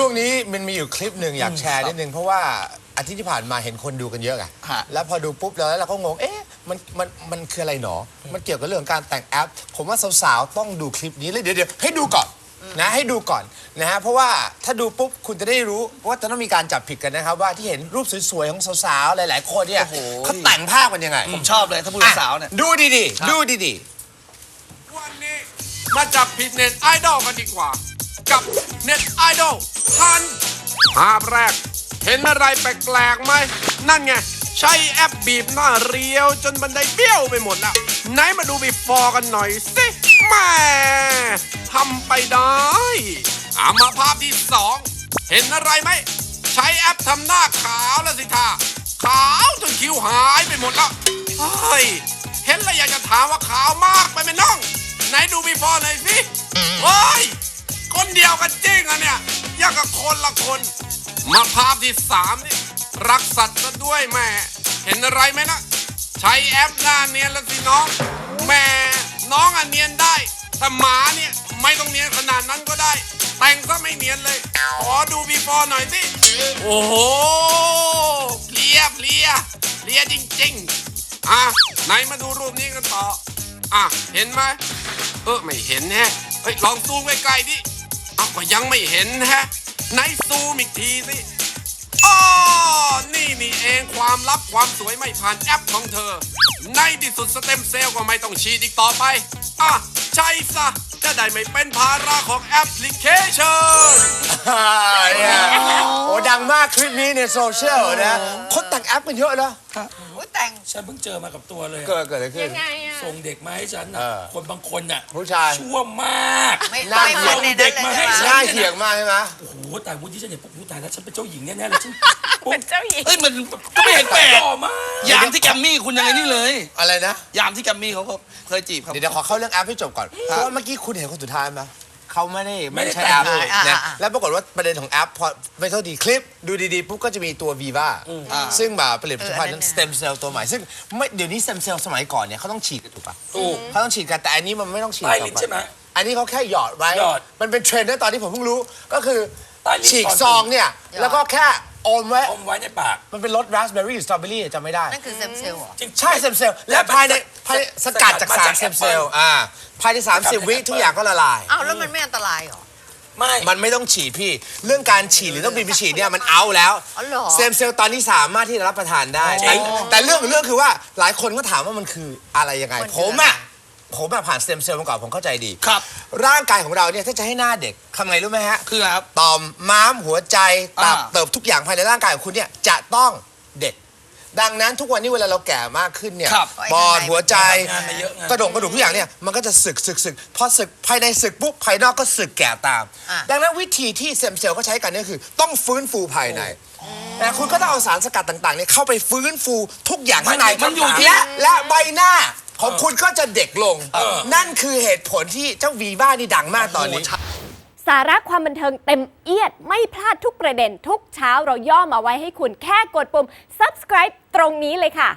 ช่วงนี้มันมีอยู่คลิปหนึ่งอยากแชร์นิดนึงเพราะว่าอาทิตย์ที่ผ่านมาเห็นคนดูกันเยอะไงฮะ แล้วพอดูปุ๊บแล้วเราก็งง เอ๊ะ มัน มัน มันคืออะไรหนอ มันเกี่ยวกับเรื่องการแต่งแอป ผมว่าสาวๆ ต้องดูคลิปนี้เลยเดี๋ยวเดี๋ยวให้ดูก่อนนะ ให้ดูก่อนนะฮะ เพราะว่าถ้าดูปุ๊บคุณจะได้รู้ว่าจะต้องมีการจับผิดกันนะครับว่าที่เห็นรูปสวยๆ ของสาวๆ หลายๆ คนเนี่ยโอ้โห เขาแต่งภาพกันยังไงผมชอบเลยถ้าพูดอะสาวเนี่ยดูดีๆ ดูดีวันนี้มาจับผิดเน็ตไอดอลกันดีกว่า กับเน็ตไอดอลพันภาพแรก เห็นอะไรแปลกๆไหม นั่นไง ใช้แอปบีบหน้าเรียวจนบันไดเบี้ยวไปหมดแล้ว ไหนมาดูบีฟอร์กันหน่อยสิแม่ทำไปได้อามาภาพที่สองเห็นอะไรไหม ใช้แอปทำหน้าขาวแล้วสิท่าขาวจนคิ้วหายไปหมดแล้วเฮ้ยเห็นแล้วอยากจะถามว่าขาวมากไป ยอยังกับคนละคน มาภาพที่สามนี่รักสัตว์ซะด้วยแม่ เห็นอะไรไหมนะใช้แอปหน้าเนียนแล้วสิน้องแม่น้องอะเนียนได้แต่หมาเนี่ยไม่ต้องเนียนขนาดนั้นก็ได้ แต่งก็ไม่เนียนเลย ขอดูบีฟอร์หน่อยสิโอ้โหเพลียเพลียเพลียจริงๆอะไหนมาดูรูปนี้กันต่ออะเห็นไหมเออไม่เห็นแฮะเฮ้ยลองซูมใกล้ๆดิ เอาก็ยังไม่เห็นแฮะไหนซูมอีกทีสิอ๋อนี่นี่เองความลับความสวยไม่ผ่านแอปของเธอ ในที่สุดสเต็มเซลล์ก็ไม่ต้องฉีดอีกต่อไป อะ ใช่ซะ จะได้ไม่เป็นภาระของแอปพลิเคชันๆเนี่ยโอ้ดังมากคลิปนี้ในโซเชียลนะคนแต่งแอปกันเยอะนะฉันเพิ่งเจอมากับตัวเลยอะเกิดเกิดอะไรขึ้นส่งเด็กมาให้ฉันเอน่ะอคนบางคนน่ะผู้ชายชั่วมากไม่น่าไม่เกลียดมาในนั้นเลยใช่ไหมน่าเถียงมากใช่ไหม โอ้โหแต่วุ้นที่ฉันเห็นปุ๊บอุ๊ยตายแล้วฉันเป็นเจ้าหญิงแน่ๆเลยฉันปุ๊บ เป็นเจ้าหญิง เอ้ยมันก็ไม่เห็นแปลกหล่อมาก ยามที่แกรมมี่คุณยังไงนี่เลย อะไรนะ ยามที่แกรมมี่เขาก็เคยจีบครับ เดี๋ยวเดี๋ยวขอเข้าเรื่องแอปให้จบก่อน เพราะว่าเมื่อกี้คุณเห็นคนสุดท้ายไหมเขาไม่ได้ไม่ได้ใช้แอปไม่ได้แต่งนะอ่าอ่า แล้วปรากฏว่าประเด็นของแอปพอไม่เท่าดีคลิป ดูดีๆปุ๊บก็จะมีตัว Viva อ่าซึ่งแบบผลิตภัณฑ์เอออันนั้นั้นนสเต็มเซลล์ตัวใหม่ ซึ่งไม่เดี๋ยวนี้สเต็มเซลล์สมัยก่อนเนี่ยเขาต้องฉีดกันถูกปะถูกเขาต้องฉีดกันแต่อันนี้มันไม่ต้องฉีดใต้ต่อลิ้นปใช่ไหมอันนี้เขาแค่หยอดไว้ หยอดมันเป็นเทรนด์นะตอนที่ผมเพิ่งรู้ก็คือใต้ลิ้นฉีกก่อนซองเนี่ยแล้วก็แค่ อมไว้อมไว้ในปาก มันเป็นรสราสเบอร์รี่หรือสตรอเบอรี่จำไม่ได้ นั่นคือเซมเซลล์เหรอจริงใช่เซมเซลล์และภายในภายในสกัดจากสารเซมเซลล์อ่าภายใน 30 วิทุกอย่างก็ละลาย อ้าวแล้วมันไม่อันตรายเหรอ ไม่ มันไม่ต้องฉีดพี่ เรื่องการฉีดหรือต้องบินไปฉีดเนี่ยมันเอาแล้วอ๋อเหรอ เซมเซลล์ตอนนี้สามารถที่จะรับประทานได้แต่แต่เรื่องเรื่องคือว่าหลายคนก็ถามว่ามันคืออะไรยังไงมันคือผมอะ ผมแบบผ่านเซมเซลล์มาก่อนผมเข้าใจดีครับ ร่างกายของเราเนี่ยถ้าจะให้หน้าเด็กทำไงรู้ไหมฮะคืออะไรครับ ต่อมม้ามหัวใจตับอ่า เติบทุกอย่างภายในร่างกายของคุณเนี่ยจะต้องเด็ก ดังนั้นทุกวันนี้เวลาเราแก่มากขึ้นเนี่ยครับ ปอดหัวใจ งานมาเยอะไงกระดงกระดูกทุกอย่างเนี่ยมันก็จะสึกสึกสึกพอสึกภายในสึกปุ๊บภายนอกก็สึกแก่ตาม อะ ดังนั้นวิธีที่เซมเซลล์ก็ใช้กันเนี่ยคือ ต้องฟื้นฟูภายในแต่คุณก็ต้องเอาสารสกัดต่างๆเนี่ยเข้าไปฟื้นฟูทุกอย่างข้างในมันอยู่ที่ และและใบหน้า ของคุณก็จะเด็กลง นั่นคือเหตุผลที่เจ้าวีบ้านี่ดังมากตอนนี้ สาระความบันเทิงเต็มเอียด ไม่พลาดทุกประเด็นทุกเช้าเราย่อมาไว้ให้คุณแค่กดปุ่ม subscribe ตรงนี้เลยค่ะ